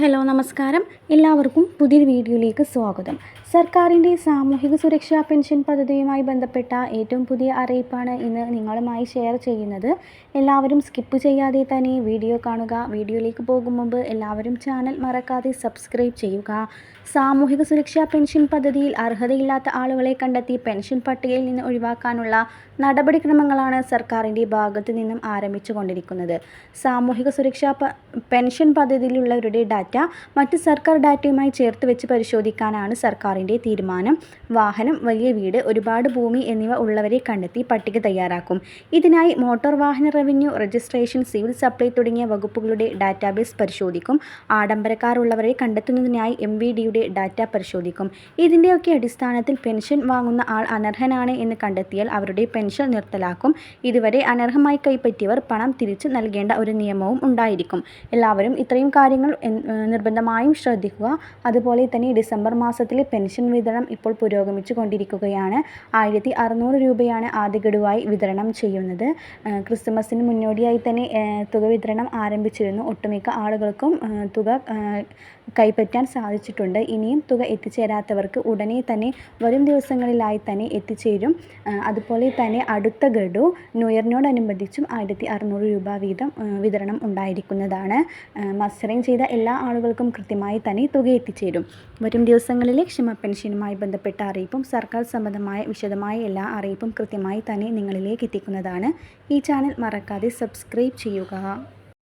Hello നമസ്കാരം. എല്ലാവർക്കും പുതിയൊരു വീഡിയോയിലേക്ക് സ്വാഗതം. സർക്കാരിന്റെ സാമൂഹിക സുരക്ഷാ പെൻഷൻ പദ്ധതിയുമായി ബന്ധപ്പെട്ട ഏറ്റവും പുതിയ അറിയിപ്പാണ് ഇന്ന് നിങ്ങളുമായി ഷെയർ ചെയ്യുന്നത്. എല്ലാവരും സ്കിപ്പ് ചെയ്യാതെ തന്നെ വീഡിയോ കാണുക. വീഡിയോയിലേക്ക് പോകും മുമ്പ് എല്ലാവരും ചാനൽ മറക്കാതെ സബ്സ്ക്രൈബ് ചെയ്യുക. സാമൂഹിക സുരക്ഷാ പെൻഷൻ പദ്ധതിയിൽ അർഹതയില്ലാത്ത ആളുകളെ കണ്ടെത്തി പെൻഷൻ പട്ടികയിൽ നിന്ന് ഒഴിവാക്കാനുള്ള നടപടിക്രമങ്ങളാണ് സർക്കാരിന്റെ ഭാഗത്തു നിന്നും ആരംഭിച്ചു കൊണ്ടിരിക്കുന്നത് സാമൂഹിക സുരക്ഷാ പെൻഷൻ പദ്ധതിയിലുള്ളവരുടെ ഡാറ്റ മറ്റ് സർക്കാർ ഡാറ്റയുമായി ചേർത്ത് വെച്ച് പരിശോധിക്കാനാണ് സർക്കാരിന്റെ തീരുമാനം. വാഹനം വലിയ വീട് ഒരുപാട് ഭൂമി എന്നിവ ഉള്ളവരെ കണ്ടെത്തി പട്ടിക തയ്യാറാക്കും. ഇതിനായി മോട്ടോർ വാഹന റവന്യൂ രജിസ്ട്രേഷൻ സിവിൽ സപ്ലൈ തുടങ്ങിയ വകുപ്പുകളുടെ ഡാറ്റാബേസ് പരിശോധിക്കും. ആഡംബരക്കാരുള്ളവരെ കണ്ടെത്തുന്നതിനായി എം വി ഡിയുടെ ഡാറ്റ പരിശോധിക്കും. ഇതിന്റെയൊക്കെ അടിസ്ഥാനത്തിൽ പെൻഷൻ വാങ്ങുന്ന ആൾ അനർഹനാണ് എന്ന് കണ്ടെത്തിയാൽ അവരുടെ പെൻഷൻ നിർത്തലാക്കും. ഇതുവരെ അനർഹമായി കൈപ്പറ്റിയവർ പണം തിരിച്ചു നൽകേണ്ട ഒരു നിയമവും ഉണ്ടായിരിക്കും. എല്ലാവരും ഇത്രയും കാര്യങ്ങൾ നിർബന്ധമായും ശ്രദ്ധിക്കുക. അതുപോലെ തന്നെ ഡിസംബർ മാസത്തിലെ പെൻഷൻ വിതരണം ഇപ്പോൾ പുരോഗമിച്ചു കൊണ്ടിരിക്കുകയാണ്. ആയിരത്തി അറുന്നൂറ് രൂപയാണ് ആദ്യ ഗഡുവായി വിതരണം ചെയ്യുന്നത്. ക്രിസ്മസിന് മുന്നോടിയായി തന്നെ തുക വിതരണം ആരംഭിച്ചിരുന്നു. ഒട്ടുമിക്ക ആളുകൾക്കും തുക കൈപ്പറ്റാൻ സാധിച്ചിട്ടുണ്ട്. ഇനിയും തുക എത്തിച്ചേരാത്തവർക്ക് ഉടനെ തന്നെ വരും ദിവസങ്ങളിലായി തന്നെ എത്തിച്ചേരും. അതുപോലെ തന്നെ അടുത്ത ഗഡു ന്യൂ ആയിരത്തി അറുന്നൂറ് രൂപ വീതം വിതരണം ഉണ്ടായിരിക്കുന്നതാണ്. മസ്റ്ററിങ് ചെയ്ത എല്ലാ ആളുകൾക്കും കൃത്യമായി തന്നെ തുക എത്തിച്ചേരും. വരും ദിവസങ്ങളിലെ ക്ഷമ പെൻഷനുമായി ബന്ധപ്പെട്ട അറിയിപ്പും സർക്കാർ സംബന്ധമായ വിശദമായ എല്ലാ അറിയിപ്പും കൃത്യമായി തന്നെ നിങ്ങളിലേക്ക് എത്തിക്കുന്നതാണ്. ഈ ചാനൽ മറക്കാതെ സബ്സ്ക്രൈബ് ചെയ്യുക.